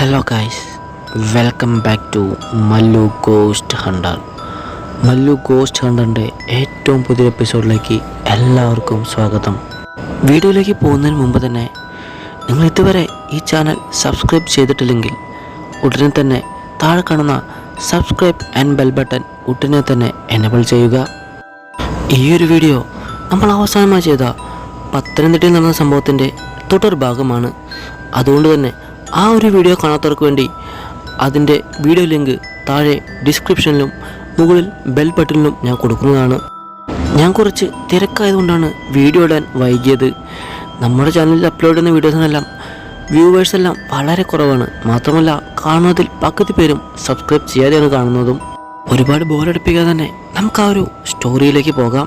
Hello guys welcome back to Mallu ghost hunter Mallu ghost ഹണ്ടറിന്റെ ഏറ്റവും പുതിയ എപ്പിസോഡിലേക്ക് എല്ലാവർക്കും സ്വാഗതം. വീഡിയോയിലേക്ക് പോകുന്നതിന് മുമ്പ് തന്നെ നിങ്ങൾ ഇതുവരെ ഈ ചാനൽ സബ്സ്ക്രൈബ് ചെയ്തിട്ടില്ലെങ്കിൽ ഉടനെ തന്നെ താഴെ കാണുന്ന സബ്സ്ക്രൈബ് ആൻഡ് ബെൽ ബട്ടൺ ഉടനെ തന്നെ എനബിൾ ചെയ്യുക. ഈ ഒരു വീഡിയോ നമ്മൾ അവസാനമായി ചെയ്ത പത്തനംതിട്ടയിൽ നടന്ന സംഭവത്തിന്റെ തുടർ ഭാഗമാണ്. അതുകൊണ്ട് തന്നെ ആ ഒരു വീഡിയോ കാണാത്തവർക്ക് വേണ്ടി അതിന്റെ വീഡിയോ ലിങ്ക് താഴെ ഡിസ്ക്രിപ്ഷനിലും മുകളിൽ ബെൽ ബട്ടണിലും ഞാൻ കൊടുക്കുന്നതാണ്. ഞാൻ കുറച്ച് തിരക്കായതുകൊണ്ടാണ് വീഡിയോ ഇടാൻ വൈകിയത്. നമ്മുടെ ചാനലിൽ അപ്ലോഡ് ചെയ്യുന്ന വീഡിയോസിനെല്ലാം വ്യൂവേഴ്സ് എല്ലാം വളരെ കുറവാണ്. മാത്രമല്ല കാണുന്നതിൽ പകുതി പേരും സബ്സ്ക്രൈബ് ചെയ്യാതെയാണ് കാണുന്നതും. ഒരുപാട് ബോറടിപ്പിക്കാതെ തന്നെ നമുക്ക് ആ ഒരു സ്റ്റോറിയിലേക്ക് പോകാം.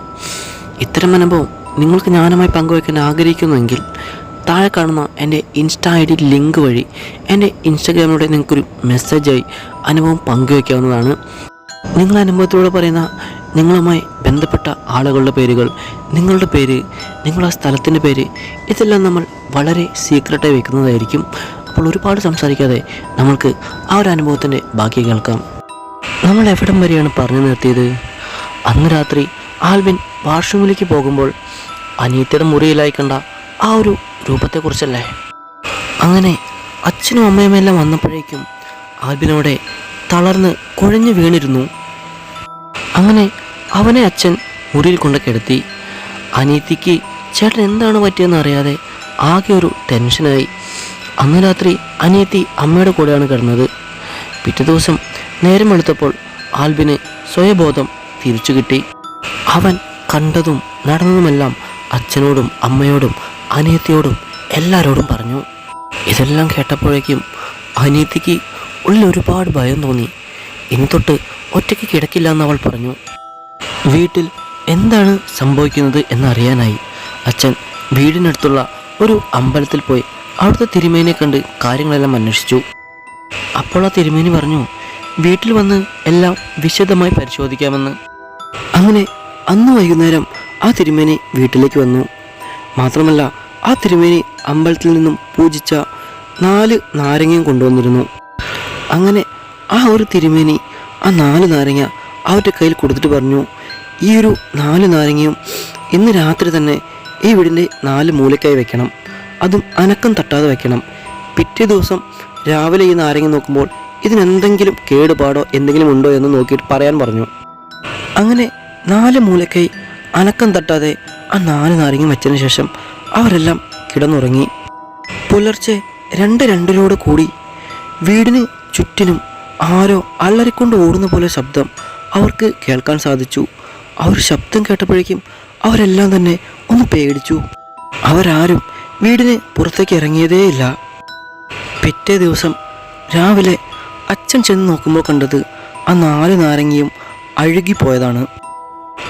ഇത്തരം അനുഭവം നിങ്ങൾക്ക് ഞാനുമായി പങ്കുവയ്ക്കാൻ ആഗ്രഹിക്കുന്നുവെങ്കിൽ താഴെ കാണുന്ന എന്റെ ഇൻസ്റ്റാ ഐ ഡി ലിങ്ക് വഴി എന്റെ ഇൻസ്റ്റാഗ്രാമിലൂടെ നിങ്ങൾക്കൊരു മെസ്സേജായി അനുഭവം പങ്കുവയ്ക്കാവുന്നതാണ് നിങ്ങൾ അനുഭവത്തിലൂടെ പറയുന്ന നിങ്ങളുമായി ബന്ധപ്പെട്ട ആളുകളുടെ പേരുകൾ നിങ്ങളുടെ പേര് നിങ്ങളുടെ സ്ഥലത്തിന്റെ പേര് ഇതെല്ലാം നമ്മൾ വളരെ സീക്രട്ടായി വെക്കുന്നതായിരിക്കും. അപ്പോൾ ഒരുപാട് സംസാരിക്കാതെ നമ്മൾക്ക് ആ ഒരു അനുഭവത്തിന്റെ ബാക്കി കേൾക്കാം. നമ്മൾ എവിടം വരെയാണ് പറഞ്ഞു നിർത്തിയത്? അന്ന് രാത്രി ആൽവിൻ വാഷ്റൂമിലേക്ക് പോകുമ്പോൾ അനിയത്തിയുടെ മുറിയിലായി കണ്ട ആ ഒരു രൂപത്തെക്കുറിച്ചല്ലേ? അങ്ങനെ അച്ഛനും അമ്മയും എല്ലാം വന്നപ്പോഴേക്കും ആൽബിനോടെ തളർന്ന് കുഴഞ്ഞു വീണിരുന്നു. അങ്ങനെ അവനെ അച്ഛൻ മുറിയിൽ കൊണ്ട് കിടത്തി. അനീതിക്ക് ചേട്ടൻ എന്താണ് പറ്റിയെന്ന് അറിയാതെ ആകെ ഒരു ടെൻഷനായി. അന്ന് രാത്രി അനിയത്തി അമ്മയുടെ കൂടെയാണ് കിടന്നത്. പിറ്റേ ദിവസം നേരം വെളുത്തപ്പോൾ ആൽബിന് സ്വയബോധം തിരിച്ചു കിട്ടി അവൻ കണ്ടതും നടന്നതുമെല്ലാം അച്ഛനോടും അമ്മയോടും അനിയത്തിയോടും എല്ലാവരോടും പറഞ്ഞു. ഇതെല്ലാം കേട്ടപ്പോഴേക്കും അനിയത്തിക്ക് ഉള്ളിൽ ഒരുപാട് ഭയം തോന്നി. ഇനി തൊട്ട് ഒറ്റയ്ക്ക് കിടക്കില്ല എന്ന് അവൾ പറഞ്ഞു. വീട്ടിൽ എന്താണ് സംഭവിക്കുന്നത് എന്നറിയാനായി അച്ഛൻ വീടിനടുത്തുള്ള ഒരു അമ്പലത്തിൽ പോയി അവിടുത്തെ തിരുമേനെ കണ്ട് കാര്യങ്ങളെല്ലാം അന്വേഷിച്ചു. അപ്പോൾ ആ തിരുമേനി പറഞ്ഞു വീട്ടിൽ വന്ന് എല്ലാം വിശദമായി പരിശോധിക്കാമെന്ന്. അങ്ങനെ അന്ന് വൈകുന്നേരം ആ തിരുമേനി വീട്ടിലേക്ക് വന്നു. മാത്രമല്ല ആ തിരുമേനി അമ്പലത്തിൽ നിന്നും പൂജിച്ച നാല് നാരങ്ങയും കൊണ്ടുവന്നിരുന്നു. അങ്ങനെ ആ ഒരു തിരുമേനി ആ നാല് നാരങ്ങ അവരുടെ കയ്യിൽ കൊടുത്തിട്ട് പറഞ്ഞു ഈ ഒരു നാല് നാരങ്ങയും ഇന്ന് രാത്രി തന്നെ ഈ വീടിന്റെ നാല് മൂലക്കായി വെക്കണം. അതും അനക്കം തട്ടാതെ വെക്കണം. പിറ്റേ ദിവസം രാവിലെ ഈ നാരങ്ങ നോക്കുമ്പോൾ ഇതിനെന്തെങ്കിലും കേടുപാടോ എന്തെങ്കിലും ഉണ്ടോ എന്ന് നോക്കിയിട്ട് പറയാൻ പറഞ്ഞു. അങ്ങനെ നാല് മൂലക്കൈ അനക്കം തട്ടാതെ ആ നാല് നാരങ്ങ വെച്ചതിന് ശേഷം അവരെല്ലാം കിടന്നുറങ്ങി. പുലർച്ചെ രണ്ട് രണ്ടിലൂടെ കൂടി വീടിന് ചുറ്റിനും ആരോ അല്ലറിക്കൊണ്ട് ഓടുന്ന പോലെ ശബ്ദം അവർക്ക് കേൾക്കാൻ സാധിച്ചു. അവർ ശബ്ദം കേട്ടപ്പോഴേക്കും അവരെല്ലാം തന്നെ ഒന്ന് പേടിച്ചു. അവരാരും വീടിന് പുറത്തേക്ക് ഇറങ്ങിയതേയില്ല. പിറ്റേ ദിവസം രാവിലെ അച്ഛൻ ചെന്ന് നോക്കുമ്പോൾ കണ്ടത് ആ നാല് നാരങ്ങയും അഴുകിപ്പോയതാണ്.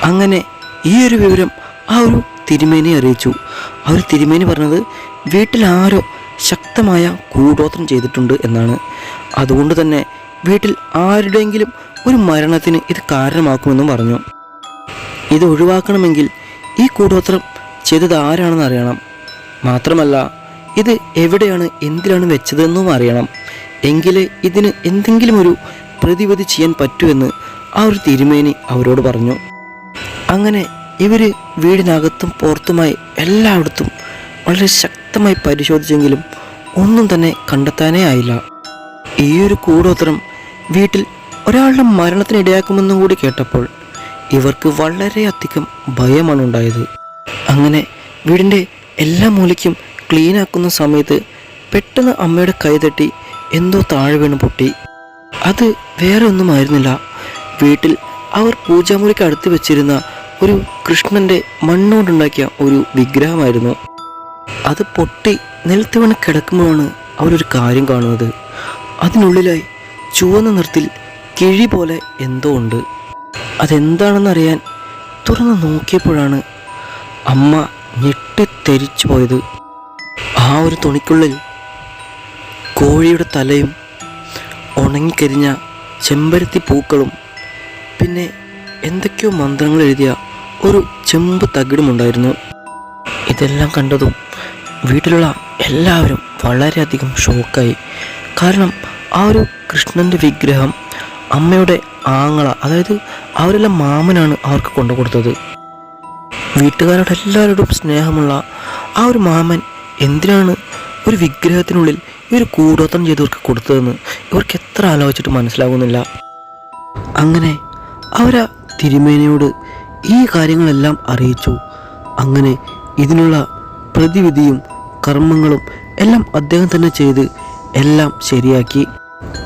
അങ്ങനെ ഈ ഒരു വിവരം ആ ഒരു തിരുമേനി അറിയിച്ചു. അവർ തിരുമേനി പറഞ്ഞത് വീട്ടിലാരോ ശക്തമായ കൂടോത്രം ചെയ്തിട്ടുണ്ട് എന്നാണ്. അതുകൊണ്ട് തന്നെ വീട്ടിൽ ആരുടെയെങ്കിലും ഒരു മരണത്തിന് ഇത് കാരണമാക്കുമെന്നും പറഞ്ഞു. ഇത് ഒഴിവാക്കണമെങ്കിൽ ഈ കൂടോത്രം ചെയ്തത് ആരാണെന്ന് അറിയണം. മാത്രമല്ല ഇത് എവിടെയാണ് എന്തിനാണ് വെച്ചതെന്നും അറിയണം. എങ്കിലേ ഇതിന് എന്തെങ്കിലും ഒരു പ്രതിവിധി ചെയ്യാൻ പറ്റുമെന്ന് ആ ഒരു തിരുമേനി അവരോട് പറഞ്ഞു. അങ്ങനെ ഇവർ വീടിനകത്തും പുറത്തുമായി എല്ലായിടത്തും വളരെ ശക്തമായി പരിശോധിച്ചെങ്കിലും ഒന്നും തന്നെ കണ്ടെത്താനേ ആയില്ല. ഈ ഒരു കൂടോത്രം വീട്ടിൽ ഒരാളുടെ മരണത്തിന് ഇടയാക്കുമെന്നും കൂടി കേട്ടപ്പോൾ ഇവർക്ക് വളരെയധികം ഭയമാണ് ഉണ്ടായത്. അങ്ങനെ വീടിന്റെ എല്ലാ മൂലയ്ക്കും ക്ലീൻ ആക്കുന്ന സമയത്ത് പെട്ടെന്ന് അമ്മയുടെ കൈ തട്ടി എന്തോ താഴെ വീണ് പൊട്ടി. അത് വേറെ ഒന്നുമായിരുന്നില്ല വീട്ടിൽ അവർ പൂജാമുറിക്ക് അടുത്ത് വെച്ചിരുന്ന ഒരു കൃഷ്ണന്റെ മണ്ണുകൊണ്ടുണ്ടാക്കിയ ഒരു വിഗ്രഹമായിരുന്നു. അത് പൊട്ടി നിലത്ത് വീണ് കിടക്കുമ്പോഴാണ് അവരൊരു കാര്യം കാണുന്നത്. അതിനുള്ളിലായി ചുവന്ന നിറത്തിൽ കിഴി പോലെ എന്തോ ഉണ്ട്. അതെന്താണെന്നറിയാൻ തുറന്ന് നോക്കിയപ്പോഴാണ് അമ്മ ഞെട്ടിത്തെരിച്ചു പോയത്. ആ ഒരു തുണിക്കുള്ളിൽ കോഴിയുടെ തലയും ഉണങ്ങിക്കരിഞ്ഞ ചെമ്പരത്തി പൂക്കളും പിന്നെ എന്തൊക്കെയോ മന്ത്രങ്ങൾ എഴുതിയ ഒരു ചെമ്പ് തകിടുമുണ്ടായിരുന്നു. ഇതെല്ലാം കണ്ടതും വീട്ടിലുള്ള എല്ലാവരും വളരെയധികം ഷോക്കായി. കാരണം ആ ഒരു കൃഷ്ണന്റെ വിഗ്രഹം അമ്മയുടെ ആങ്ങള അതായത് അവരെല്ലാം മാമനാണ് അവർക്ക് കൊണ്ടു കൊടുത്തത് വീട്ടുകാരോട് എല്ലാവരോടും സ്നേഹമുള്ള ആ ഒരു മാമൻ എന്തിനാണ് ഒരു വിഗ്രഹത്തിനുള്ളിൽ ഈ ഒരു കൂടോത്രം ചെയ്തവർക്ക് കൊടുത്തതെന്ന് ഇവർക്ക് എത്ര ആലോചിച്ചിട്ട് മനസ്സിലാകുന്നില്ല. അങ്ങനെ അവരാ തിരുമേനയോട് ഈ കാര്യങ്ങളെല്ലാം അറിയിച്ചു. അങ്ങനെ ഇതിനുള്ള പ്രതിവിധിയും കർമ്മങ്ങളും എല്ലാം അദ്ദേഹം തന്നെ ചെയ്ത് എല്ലാം ശരിയാക്കി.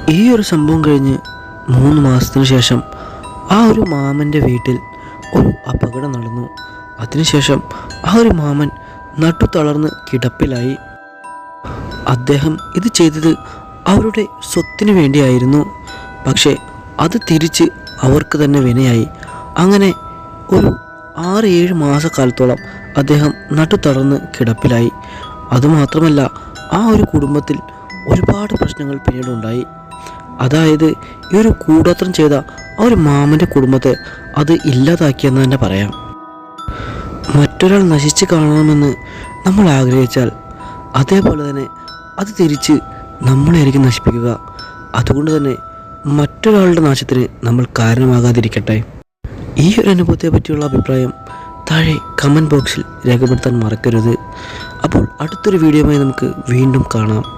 ഈ ഒരു സംഭവം കഴിഞ്ഞ് മൂന്ന് മാസത്തിന് ശേഷം ആ ഒരു മാമന്റെ വീട്ടിൽ ഒരു അപകടം നടന്നു. അതിനുശേഷം ആ ഒരു മാമൻ നട്ടു തളർന്ന് കിടപ്പിലായി. അദ്ദേഹം ഇത് ചെയ്തത് അവരുടെ സ്വത്തിനു വേണ്ടിയായിരുന്നു. പക്ഷേ അത് തിരിച്ച് അവർക്ക് തന്നെ വിനയായി. അങ്ങനെ ഒരു ആറ് ഏഴ് മാസക്കാലത്തോളം അദ്ദേഹം നട്ടു തളർന്ന് കിടപ്പിലായി. അതുമാത്രമല്ല ആ ഒരു കുടുംബത്തിൽ ഒരുപാട് പ്രശ്നങ്ങൾ പിന്നീട് ഉണ്ടായി. അതായത് ഈ ഒരു കൂടോത്രം ചെയ്ത ആ ഒരു മാമന്റെ കുടുംബത്തെ അത് ഇല്ലാതാക്കിയെന്ന് തന്നെ പറയാം. മറ്റൊരാൾ നശിച്ച് കാണണമെന്ന് നമ്മൾ ആഗ്രഹിച്ചാൽ അതേപോലെ തന്നെ അത് തിരിച്ച് നമ്മളായിരിക്കും നശിപ്പിക്കുക. അതുകൊണ്ട് തന്നെ മറ്റൊരാളുടെ നാശത്തിന് നമ്മൾ കാരണമാകാതിരിക്കട്ടെ. ഈ ഒരു അനുഭവത്തെ പറ്റിയുള്ള അഭിപ്രായം താഴെ കമന്റ് ബോക്സിൽ രേഖപ്പെടുത്താൻ മറക്കരുത്. അപ്പോൾ അടുത്തൊരു വീഡിയോയുമായി നമുക്ക് വീണ്ടും കാണാം.